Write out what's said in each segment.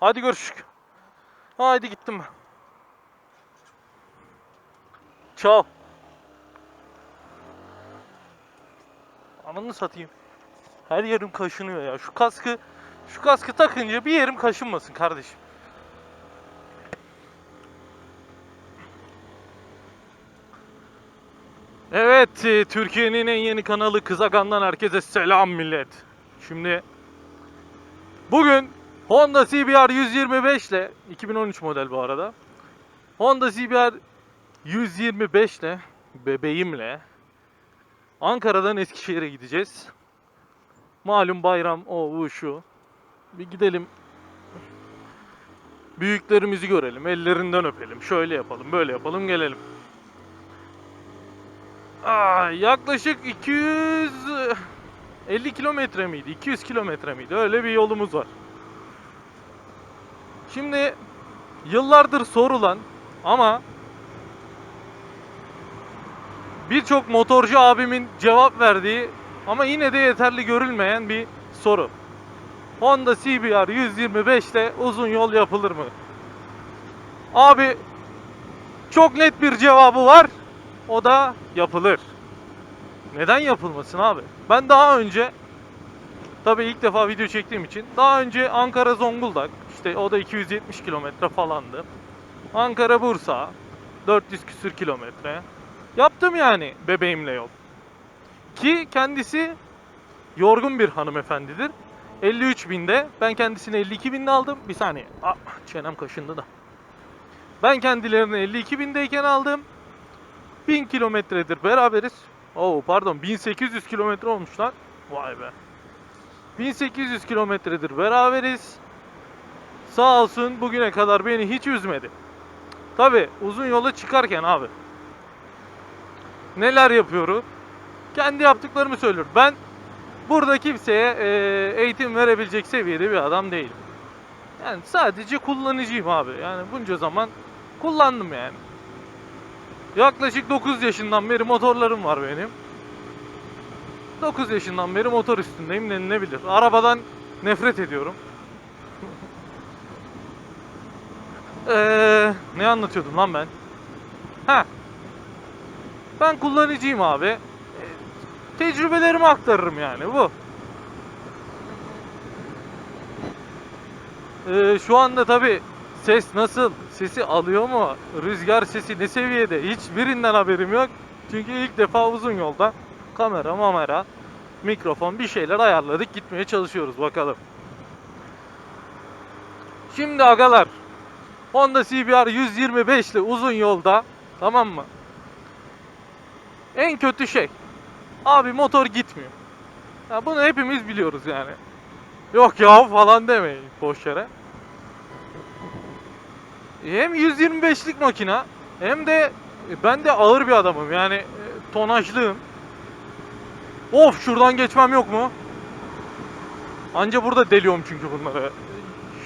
Hadi görüşürüz. Haydi gittim ben. Ciao. Ananı satayım. Her yerim kaşınıyor ya. Şu kaskı şu kaskı takınca bir yerim kaşınmasın kardeşim. Evet, e, Türkiye'nin en yeni kanalı Kızagan'dan herkese selam millet. Şimdi bugün Honda CBR 125 ile 2013 model bu arada. Honda CBR 125 ile bebeğimle Ankara'dan Eskişehir'e gideceğiz. Malum bayram o bu şu. Bir gidelim. Büyüklerimizi görelim, ellerinden öpelim. Şöyle yapalım, böyle yapalım, gelelim. Aa, yaklaşık 250 kilometre miydi? 200 kilometre miydi? Öyle bir yolumuz var. Şimdi yıllardır sorulan ama birçok motorcu abimin cevap verdiği ama yine de yeterli görülmeyen bir soru. Honda CBR 125 ile uzun yol yapılır mı? Abi çok net bir cevabı var. O da yapılır. Neden yapılmasın abi? Ben daha önce tabii ilk defa video çektiğim için daha önce Ankara Zonguldak işte o da 270 kilometre falandı. Ankara Bursa 400 küsür kilometre. Yaptım yani bebeğimle yol. Ki kendisi yorgun bir hanımefendidir. 53 binde. Ben kendisini 52 binde aldım. Bir saniye. Ah, çenem kaşındı da. Ben kendilerini 52 bindeyken aldım. 1000 kilometredir beraberiz. Oo pardon 1800 kilometre olmuş lan. Vay be. 1800 kilometredir beraberiz. Sağ olsun bugüne kadar beni hiç üzmedi. Tabi uzun yola çıkarken abi. Neler yapıyorum? Kendi yaptıklarımı söylüyorum. Ben burada kimseye e, eğitim verebilecek seviyede bir adam değilim. Yani sadece kullanıcıyım abi. Yani bunca zaman kullandım yani. Yaklaşık 9 yaşından beri motorlarım var benim. 9 yaşından beri motor üstündeyim denilebilir. Arabadan nefret ediyorum. Eee ne anlatıyordum lan ben? Ha. Ben kullanıcıyım abi. Ee, Tecrübelerimi aktarırım yani bu. Ee, şu anda tabi ses nasıl? Sesi alıyor mu? Rüzgar sesi ne seviyede? Hiçbirinden haberim yok. Çünkü ilk defa uzun yolda kamera, mamera, mikrofon bir şeyler ayarladık. Gitmeye çalışıyoruz bakalım. Şimdi agalar Honda CBR 125 ile uzun yolda tamam mı? En kötü şey abi motor gitmiyor. Ya bunu hepimiz biliyoruz yani. Yok ya falan demeyin boş yere. Hem 125'lik makina hem de ben de ağır bir adamım yani e, tonajlıyım. Of şuradan geçmem yok mu? Anca burada deliyorum çünkü bunları.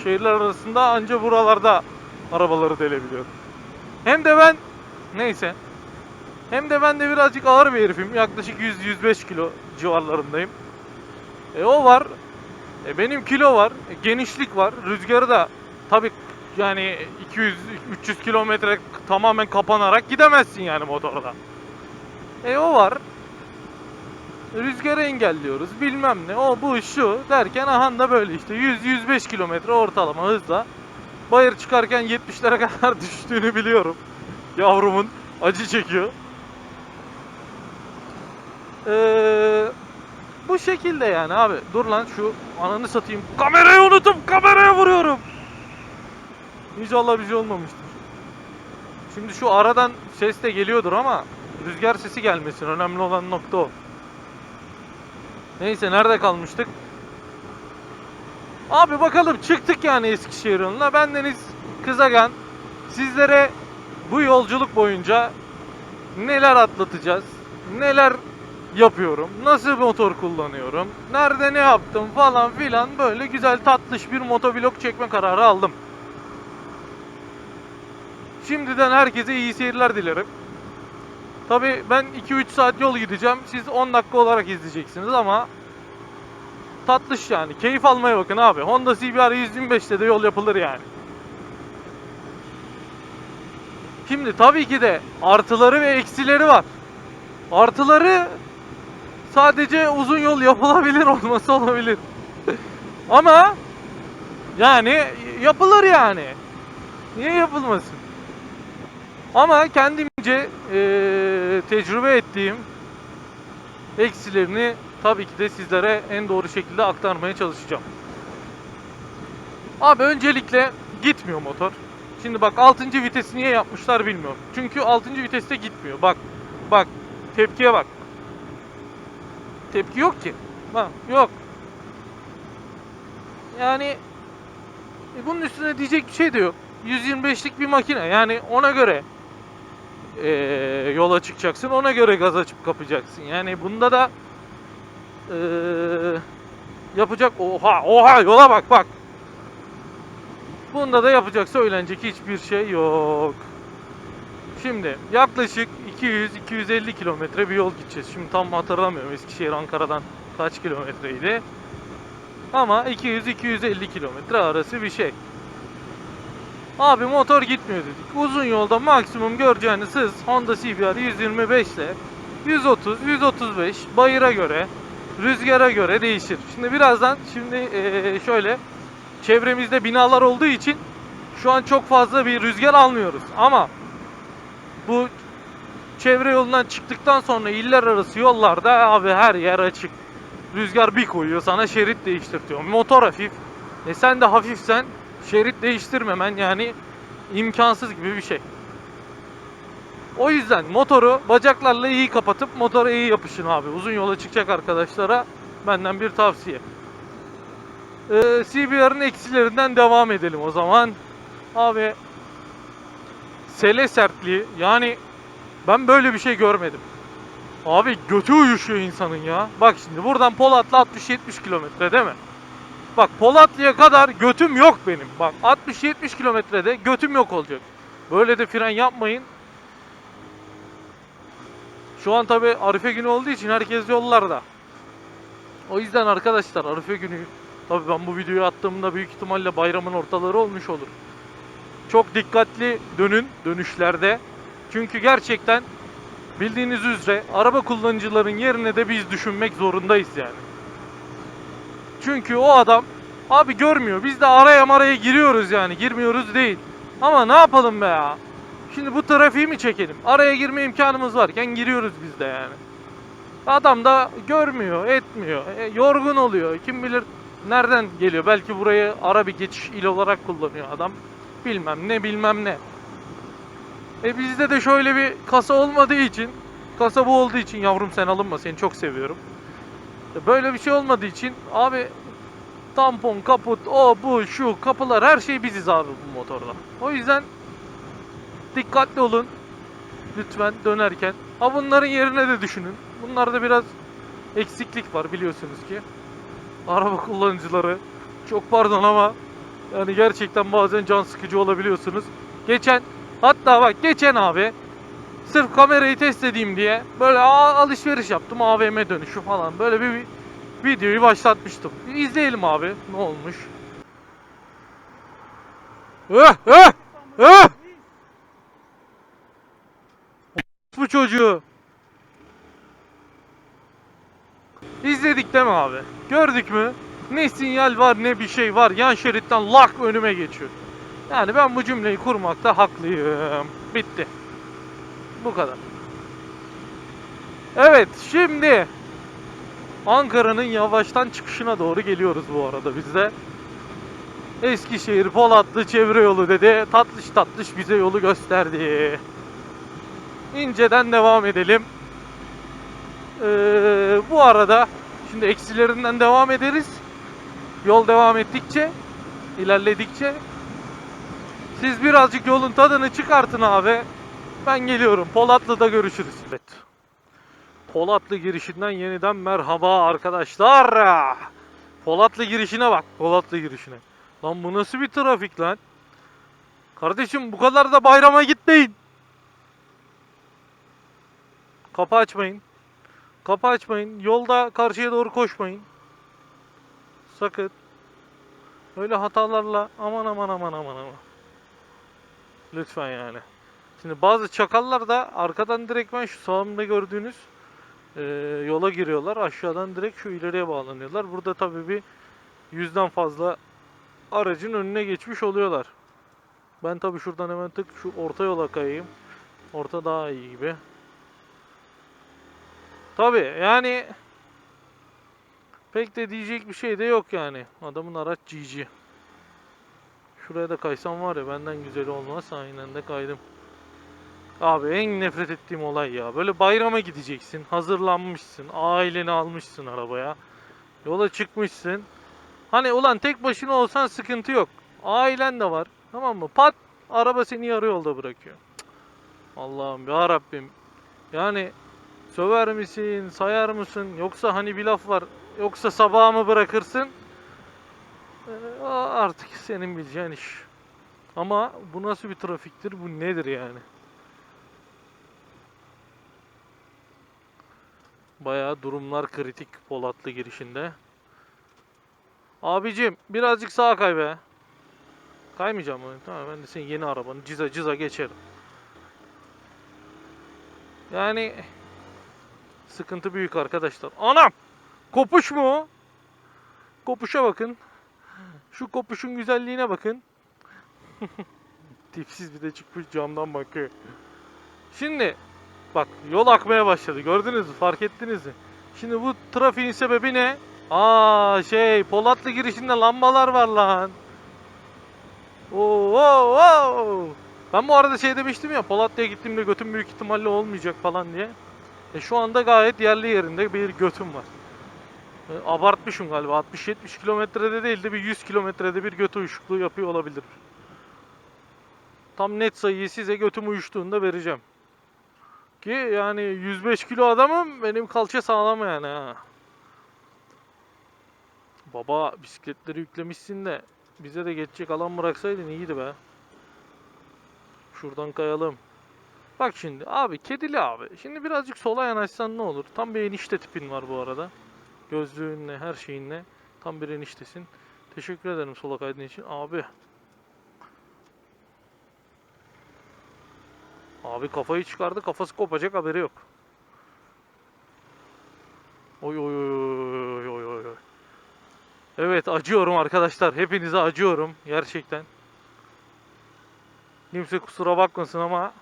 Şehirler arasında anca buralarda arabaları delebiliyorum. Hem de ben neyse. Hem de ben de birazcık ağır bir herifim. Yaklaşık 100-105 kilo civarlarındayım. E o var. E benim kilo var. E genişlik var. Rüzgarı da tabi yani 200-300 kilometre tamamen kapanarak gidemezsin yani motorda. E o var. Rüzgarı engelliyoruz bilmem ne o bu şu derken aha da böyle işte 100-105 kilometre ortalama hızla bayır çıkarken 70'lere kadar düştüğünü biliyorum. Yavrumun acı çekiyor. Ee, bu şekilde yani abi. Dur lan şu ananı satayım. Kamerayı unutup kameraya vuruyorum. İnşallah bir şey olmamıştır. Şimdi şu aradan ses de geliyordur ama rüzgar sesi gelmesin. Önemli olan nokta o. Neyse nerede kalmıştık? Abi bakalım çıktık yani Eskişehir yoluna. Bendeniz Kızagan. Sizlere bu yolculuk boyunca neler atlatacağız? Neler yapıyorum? Nasıl motor kullanıyorum? Nerede ne yaptım falan filan böyle güzel tatlış bir motovlog çekme kararı aldım. Şimdiden herkese iyi seyirler dilerim. Tabi ben 2-3 saat yol gideceğim. Siz 10 dakika olarak izleyeceksiniz ama tatlış yani. Keyif almaya bakın abi. Honda CBR 125'te de yol yapılır yani. Şimdi tabii ki de artıları ve eksileri var. Artıları sadece uzun yol yapılabilir olması olabilir. Ama yani yapılır yani. Niye yapılmasın? Ama kendimce eee, tecrübe ettiğim eksilerini tabii ki de sizlere en doğru şekilde aktarmaya çalışacağım. Abi öncelikle gitmiyor motor. Şimdi bak 6. vitesi niye yapmışlar bilmiyorum. Çünkü 6. viteste gitmiyor. Bak bak tepkiye bak. Tepki yok ki. Bak yok. Yani e, bunun üstüne diyecek bir şey de yok. 125'lik bir makine. Yani ona göre e, yola çıkacaksın. Ona göre gaz açıp kapacaksın. Yani bunda da e, yapacak oha oha yola bak bak. Bunda da yapacak söylenecek hiçbir şey yok. Şimdi yaklaşık 200-250 kilometre bir yol gideceğiz. Şimdi tam hatırlamıyorum Eskişehir Ankara'dan kaç kilometreydi. Ama 200-250 kilometre arası bir şey. Abi motor gitmiyor dedik. Uzun yolda maksimum göreceğiniz hız Honda CBR 125 ile 130-135 bayıra göre, rüzgara göre değişir. Şimdi birazdan şimdi şöyle çevremizde binalar olduğu için şu an çok fazla bir rüzgar almıyoruz. Ama bu çevre yolundan çıktıktan sonra iller arası yollarda abi her yer açık. Rüzgar bir koyuyor sana şerit değiştirtiyor. Motor hafif. E sen de hafifsen şerit değiştirmemen yani imkansız gibi bir şey. O yüzden motoru bacaklarla iyi kapatıp motora iyi yapışın abi. Uzun yola çıkacak arkadaşlara benden bir tavsiye. Ee, CBR'ın eksilerinden devam edelim o zaman. Abi sele sertliği yani ben böyle bir şey görmedim. Abi götü uyuşuyor insanın ya. Bak şimdi buradan Polatlı 60-70 kilometre değil mi? Bak Polatlı'ya kadar götüm yok benim. Bak 60-70 kilometrede götüm yok olacak. Böyle de fren yapmayın. Şu an tabi Arife günü olduğu için herkes yollarda. O yüzden arkadaşlar Arife günü tabi ben bu videoyu attığımda büyük ihtimalle bayramın ortaları olmuş olur. Çok dikkatli dönün dönüşlerde. Çünkü gerçekten bildiğiniz üzere araba kullanıcıların yerine de biz düşünmek zorundayız yani. Çünkü o adam abi görmüyor. Biz de araya maraya giriyoruz yani. Girmiyoruz değil. Ama ne yapalım be ya? Şimdi bu trafiği mi çekelim? Araya girme imkanımız varken giriyoruz biz de yani. Adam da görmüyor, etmiyor. E, yorgun oluyor. Kim bilir nereden geliyor? Belki burayı ara bir geçiş il olarak kullanıyor adam. Bilmem ne bilmem ne. E bizde de şöyle bir kasa olmadığı için, kasa bu olduğu için yavrum sen alınma seni çok seviyorum. Böyle bir şey olmadığı için abi tampon, kaput, o bu şu kapılar her şey biziz abi bu motorla. O yüzden dikkatli olun. Lütfen dönerken. Ha bunların yerine de düşünün. Bunlarda biraz eksiklik var biliyorsunuz ki. Araba kullanıcıları çok pardon ama yani gerçekten bazen can sıkıcı olabiliyorsunuz. Geçen hatta bak geçen abi sırf kamerayı test edeyim diye böyle alışveriş yaptım AVM dönüşü falan böyle bir, videoyu başlatmıştım. İzleyelim abi ne olmuş. Eh eh eh bu çocuğu. İzledik değil mi abi? Gördük mü? Ne sinyal var ne bir şey var. Yan şeritten lak önüme geçiyor. Yani ben bu cümleyi kurmakta haklıyım. Bitti. Bu kadar. Evet şimdi Ankara'nın yavaştan çıkışına doğru geliyoruz bu arada biz de. Eskişehir Polatlı çevre yolu dedi. Tatlış tatlış bize yolu gösterdi. İnceden devam edelim. Ee, bu arada şimdi eksilerinden devam ederiz. Yol devam ettikçe, ilerledikçe siz birazcık yolun tadını çıkartın abi. Ben geliyorum. Polatlı'da görüşürüz. Evet. Polatlı girişinden yeniden merhaba arkadaşlar. Polatlı girişine bak. Polatlı girişine. Lan bu nasıl bir trafik lan? Kardeşim bu kadar da bayrama gitmeyin. Kapı açmayın. Kapı açmayın. Yolda karşıya doğru koşmayın. Sakın. Öyle hatalarla aman aman aman aman aman. Lütfen yani. Şimdi bazı çakallar da arkadan direktmen şu sağımda gördüğünüz eee, yola giriyorlar. Aşağıdan direkt şu ileriye bağlanıyorlar. Burada tabii bir yüzden fazla aracın önüne geçmiş oluyorlar. Ben tabii şuradan hemen tık şu orta yola kayayım. Orta daha iyi gibi. Tabii yani pek de diyecek bir şey de yok yani. Adamın araç GG. Şuraya da kaysam var ya benden güzeli olmaz. Aynen de kaydım. Abi en nefret ettiğim olay ya. Böyle bayrama gideceksin. Hazırlanmışsın. Aileni almışsın arabaya. Yola çıkmışsın. Hani ulan tek başına olsan sıkıntı yok. Ailen de var. Tamam mı? Pat araba seni yarı yolda bırakıyor. Allah'ım ya Rabbim. Yani söver misin, sayar mısın? Yoksa hani bir laf var. Yoksa sabaha mı bırakırsın? Ee, artık senin bileceğin iş. Ama bu nasıl bir trafiktir? Bu nedir yani? Bayağı durumlar kritik Polatlı girişinde. Abicim birazcık sağa kay be. Kaymayacağım mı? Tamam ben de senin yeni arabanı cıza cıza geçerim. Yani sıkıntı büyük arkadaşlar. Anam! Kopuş mu? Kopuşa bakın. Şu kopuşun güzelliğine bakın. Tipsiz bir de çıkmış camdan bakıyor. Şimdi bak yol akmaya başladı. Gördünüz mü? Fark ettiniz mi? Şimdi bu trafiğin sebebi ne? Aa şey Polatlı girişinde lambalar var lan. Oo, oo, oo. Ben bu arada şey demiştim ya Polatlı'ya gittiğimde götüm büyük ihtimalle olmayacak falan diye. E şu anda gayet yerli yerinde bir götüm var. E, abartmışım galiba 60-70 kilometrede değil de bir 100 kilometrede bir götü uyuşukluğu yapıyor olabilir. Tam net sayıyı size götüm uyuştuğunda vereceğim. Ki yani 105 kilo adamım benim kalça sağlam yani ha. Baba bisikletleri yüklemişsin de bize de geçecek alan bıraksaydın iyiydi be. Şuradan kayalım. Bak şimdi abi kedili abi. Şimdi birazcık sola yanaşsan ne olur? Tam bir enişte tipin var bu arada. Gözlüğünle her şeyinle. Tam bir eniştesin. Teşekkür ederim sola kaydın için. Abi. Abi kafayı çıkardı. Kafası kopacak haberi yok. Oy oy oy oy oy oy. Evet acıyorum arkadaşlar. Hepinize acıyorum. Gerçekten. Kimse kusura bakmasın ama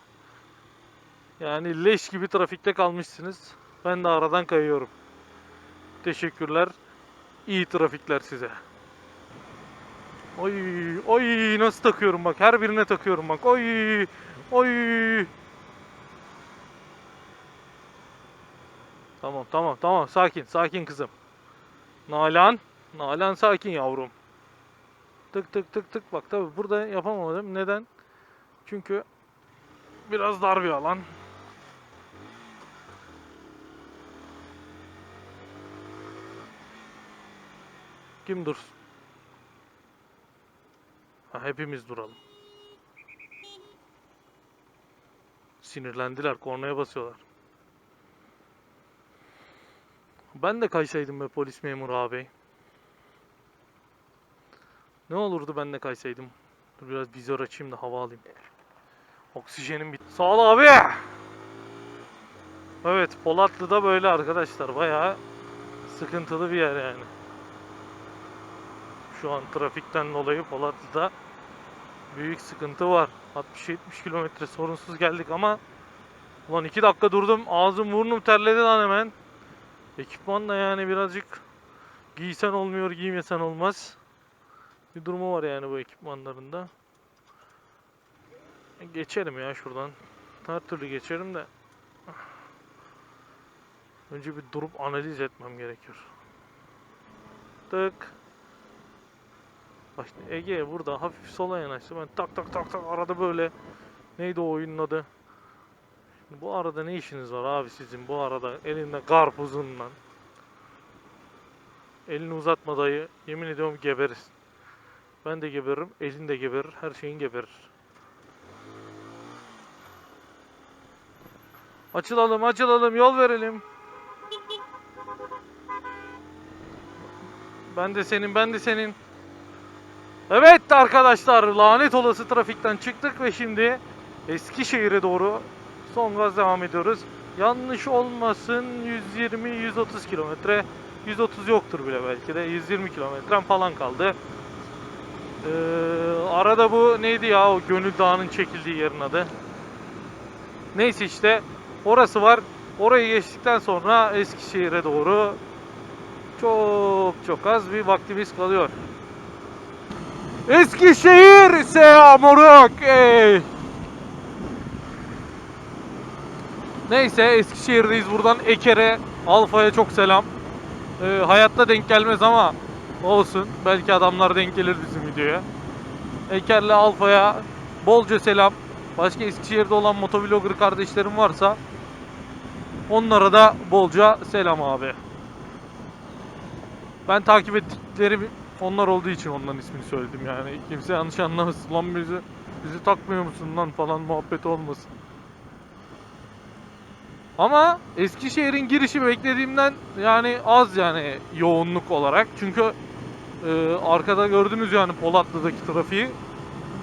yani leş gibi trafikte kalmışsınız. Ben de aradan kayıyorum. Teşekkürler. İyi trafikler size. Oy, oy nasıl takıyorum bak. Her birine takıyorum bak. Oy, oy. Tamam, tamam, tamam. Sakin, sakin kızım. Nalan, Nalan sakin yavrum. Tık tık tık tık. Bak tabi burada yapamadım. Neden? Çünkü biraz dar bir alan. Kim dursun? Ha, hepimiz duralım. Sinirlendiler, kornaya basıyorlar. Ben de kaysaydım be polis memuru ağabey. Ne olurdu ben de kaysaydım. Dur biraz vizör açayım da hava alayım. Oksijenim bitti. Sağ ol abi. Evet Polatlı'da böyle arkadaşlar. Bayağı sıkıntılı bir yer yani. Şu an trafikten dolayı Polatlı'da büyük sıkıntı var. 60-70 kilometre sorunsuz geldik ama Ulan 2 dakika durdum. Ağzım burnum terledi lan hemen. Ekipman da yani birazcık giysen olmuyor, giymesen olmaz. Bir durumu var yani bu ekipmanlarında. Geçerim ya şuradan. Her türlü geçerim de. Önce bir durup analiz etmem gerekiyor. Tık. Bak Ege burada hafif sola yanaştı. Ben tak tak tak tak arada böyle neydi o oyunun adı? Şimdi bu arada ne işiniz var abi sizin bu arada elinde karpuzunla? Elini uzatma dayı. Yemin ediyorum geberirsin. Ben de geberirim, elin de geberir, her şeyin geberir. Açılalım, açılalım, yol verelim. Ben de senin, ben de senin. Evet arkadaşlar, lanet olası trafikten çıktık ve şimdi Eskişehir'e doğru son gaz devam ediyoruz. Yanlış olmasın 120-130 kilometre. 130 yoktur bile belki de. 120 kilometrem falan kaldı. Ee, arada bu neydi ya o Gönül Dağı'nın çekildiği yerin adı. Neyse işte orası var. Orayı geçtikten sonra Eskişehir'e doğru çok çok az bir vaktimiz kalıyor. Eskişehir selamuruk. Ey. Neyse Eskişehir'deyiz buradan Eker'e, Alfa'ya çok selam. Ee, hayatta denk gelmez ama olsun. Belki adamlar denk gelir bizim videoya. Eker'le Alfa'ya bolca selam. Başka Eskişehir'de olan motovlogger kardeşlerim varsa onlara da bolca selam abi. Ben takip ettiklerim onlar olduğu için onların ismini söyledim yani. Kimse yanlış anlamasın. Lan bizi, bizi takmıyor musun lan falan muhabbet olmasın. Ama Eskişehir'in girişi beklediğimden yani az yani yoğunluk olarak. Çünkü e, arkada gördünüz yani Polatlı'daki trafiği.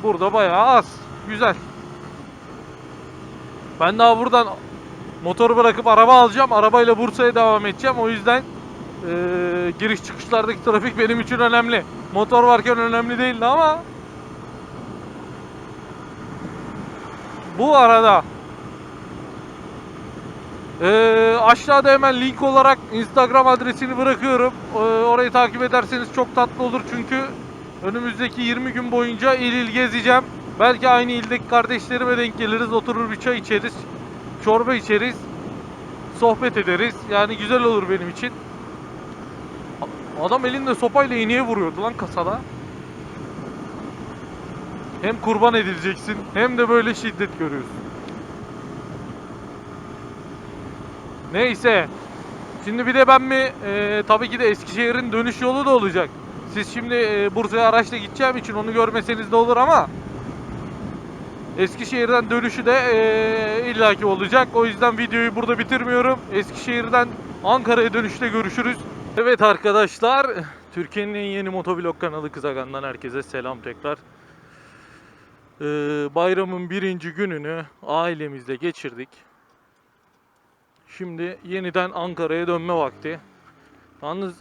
Burada bayağı az. Güzel. Ben daha buradan motoru bırakıp araba alacağım. Arabayla Bursa'ya devam edeceğim. O yüzden e, giriş çıkışlardaki trafik benim için önemli. Motor varken önemli değildi ama bu arada ee, aşağıda hemen link olarak Instagram adresini bırakıyorum. Ee, orayı takip ederseniz çok tatlı olur çünkü önümüzdeki 20 gün boyunca il il gezeceğim. Belki aynı ildeki kardeşlerime denk geliriz, oturur bir çay içeriz, çorba içeriz, sohbet ederiz. Yani güzel olur benim için. Adam elinde sopayla iğneye vuruyordu lan kasada. Hem kurban edileceksin hem de böyle şiddet görüyorsun. Neyse. Şimdi bir de ben mi e, tabii ki de Eskişehir'in dönüş yolu da olacak. Siz şimdi e, Bursa'ya araçla gideceğim için onu görmeseniz de olur ama Eskişehir'den dönüşü de e, illaki olacak. O yüzden videoyu burada bitirmiyorum. Eskişehir'den Ankara'ya dönüşte görüşürüz. Evet arkadaşlar, Türkiye'nin en yeni motovlog kanalı Kızagan'dan herkese selam tekrar. Ee, bayramın birinci gününü ailemizle geçirdik. Şimdi yeniden Ankara'ya dönme vakti. Yalnız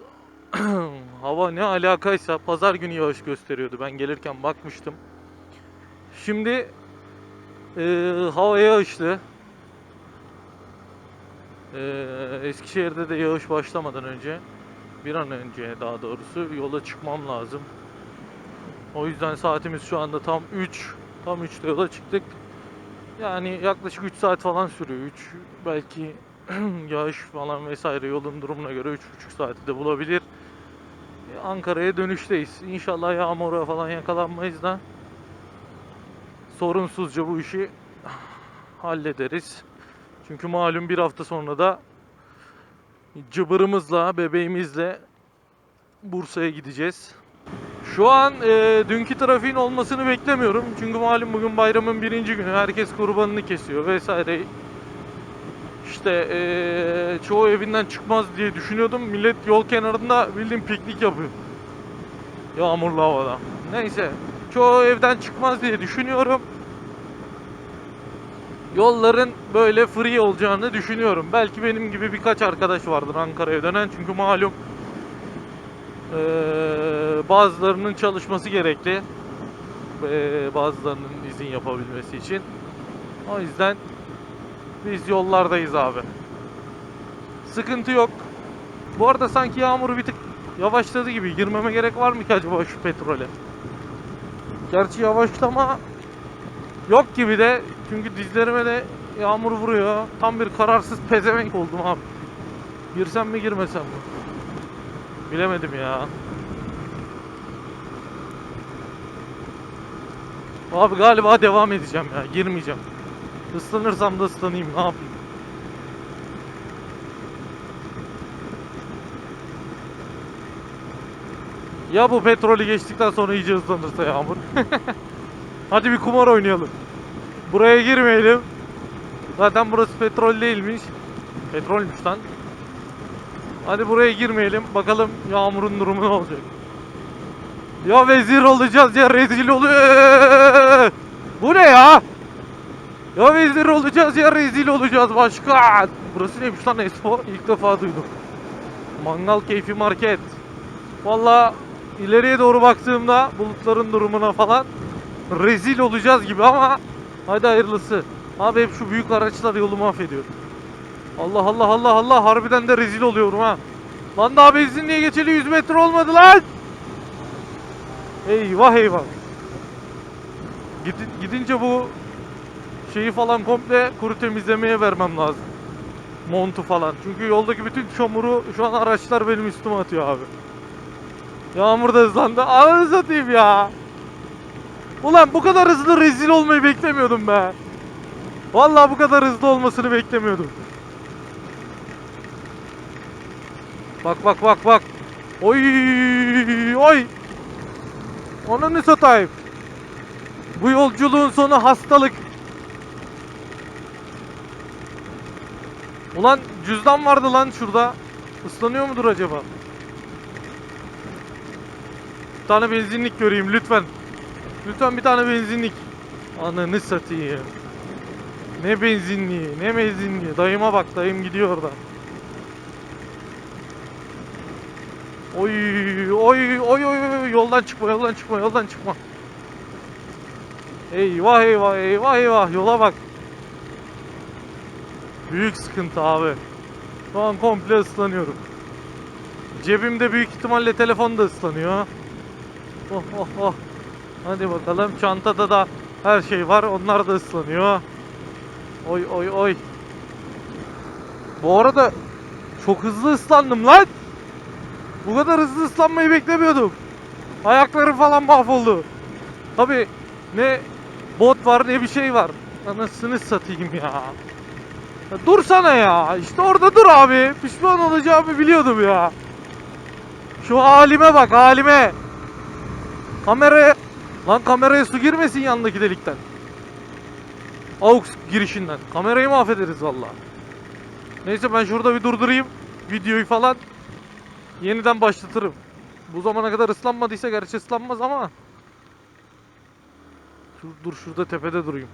hava ne alakaysa pazar günü yağış gösteriyordu. Ben gelirken bakmıştım. Şimdi e, hava yağışlı. E, Eskişehir'de de yağış başlamadan önce bir an önce daha doğrusu yola çıkmam lazım. O yüzden saatimiz şu anda tam 3. Tam 3'te yola çıktık. Yani yaklaşık 3 saat falan sürüyor. 3 belki yağış falan vesaire yolun durumuna göre 3,5 saati de bulabilir. Ankara'ya dönüşteyiz. İnşallah yağmura falan yakalanmayız da sorunsuzca bu işi hallederiz. Çünkü malum bir hafta sonra da cıbırımızla, bebeğimizle Bursa'ya gideceğiz. Şu an e, dünkü trafiğin olmasını beklemiyorum. Çünkü malum bugün bayramın birinci günü. Herkes kurbanını kesiyor vesaire. İşte eee, çoğu evinden çıkmaz diye düşünüyordum. Millet yol kenarında bildiğin piknik yapıyor. Yağmurlu havada. Neyse. Çoğu evden çıkmaz diye düşünüyorum. Yolların böyle free olacağını düşünüyorum. Belki benim gibi birkaç arkadaş vardır Ankara'ya dönen. Çünkü malum eee, bazılarının çalışması gerekli. Eee, bazılarının izin yapabilmesi için. O yüzden biz yollardayız abi. Sıkıntı yok. Bu arada sanki yağmur bir tık yavaşladı gibi. Girmeme gerek var mı ki acaba şu petrole? Gerçi yavaşlama yok gibi de. Çünkü dizlerime de yağmur vuruyor. Tam bir kararsız pezevenk oldum abi. Girsem mi girmesem mi? Bilemedim ya. Abi galiba devam edeceğim ya. Girmeyeceğim. Islanırsam da ıslanayım ne yapayım. Ya bu petrolü geçtikten sonra iyice ıslanırsa yağmur. Hadi bir kumar oynayalım. Buraya girmeyelim. Zaten burası petrol değilmiş. Petrolmüş lan. Hadi buraya girmeyelim. Bakalım yağmurun durumu ne olacak. Ya vezir olacağız ya rezil oluyor. Bu ne ya? Ya vezir olacağız ya rezil olacağız başkan. Burası neymiş lan Espo? İlk defa duydum. Mangal keyfi market. Valla ileriye doğru baktığımda bulutların durumuna falan rezil olacağız gibi ama hadi hayırlısı. Abi hep şu büyük araçlar yolu mahvediyor. Allah Allah Allah Allah harbiden de rezil oluyorum ha. Lan daha benzinliğe geçeli 100 metre olmadı lan. Eyvah eyvah. Gidi- gidince bu şeyi falan komple kuru temizlemeye vermem lazım. Montu falan. Çünkü yoldaki bütün çamuru şu an araçlar benim üstüme atıyor abi. Yağmur da hızlandı. Ananı satayım ya. Ulan bu kadar hızlı rezil olmayı beklemiyordum be. Vallahi bu kadar hızlı olmasını beklemiyordum. Bak bak bak bak. Oy oy. Ananı satayım. Bu yolculuğun sonu hastalık. Ulan cüzdan vardı lan şurada. Islanıyor mudur acaba? Bir tane benzinlik göreyim lütfen. Lütfen bir tane benzinlik. Ananı satayım. Ne benzinliği, ne benzinliği. Dayıma bak, dayım gidiyor orada. Oy, oy, oy, oy, oy, yoldan çıkma, yoldan çıkma, yoldan çıkma. Eyvah, eyvah, eyvah, eyvah, yola bak. Büyük sıkıntı abi. Şu an komple ıslanıyorum. Cebimde büyük ihtimalle telefon da ıslanıyor. Oh oh oh. Hadi bakalım. Çantada da her şey var. Onlar da ıslanıyor. Oy oy oy. Bu arada çok hızlı ıslandım lan. Bu kadar hızlı ıslanmayı beklemiyordum. Ayaklarım falan mahvoldu. Tabi ne bot var ne bir şey var. Anasını satayım ya. ya. Dursana ya. İşte orada dur abi. Pişman olacağımı biliyordum ya. Şu halime bak halime. Kameraya... Lan kameraya su girmesin yanındaki delikten. AUX girişinden. Kamerayı mahvederiz valla. Neyse ben şurada bir durdurayım. Videoyu falan. Yeniden başlatırım. Bu zamana kadar ıslanmadıysa gerçi ıslanmaz ama. Dur, dur şurada tepede durayım.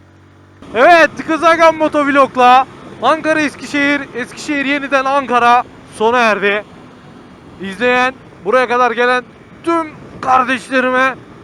Evet Kızagan Motovlog'la Ankara Eskişehir, Eskişehir yeniden Ankara sona erdi. İzleyen, buraya kadar gelen tüm kardeşlerime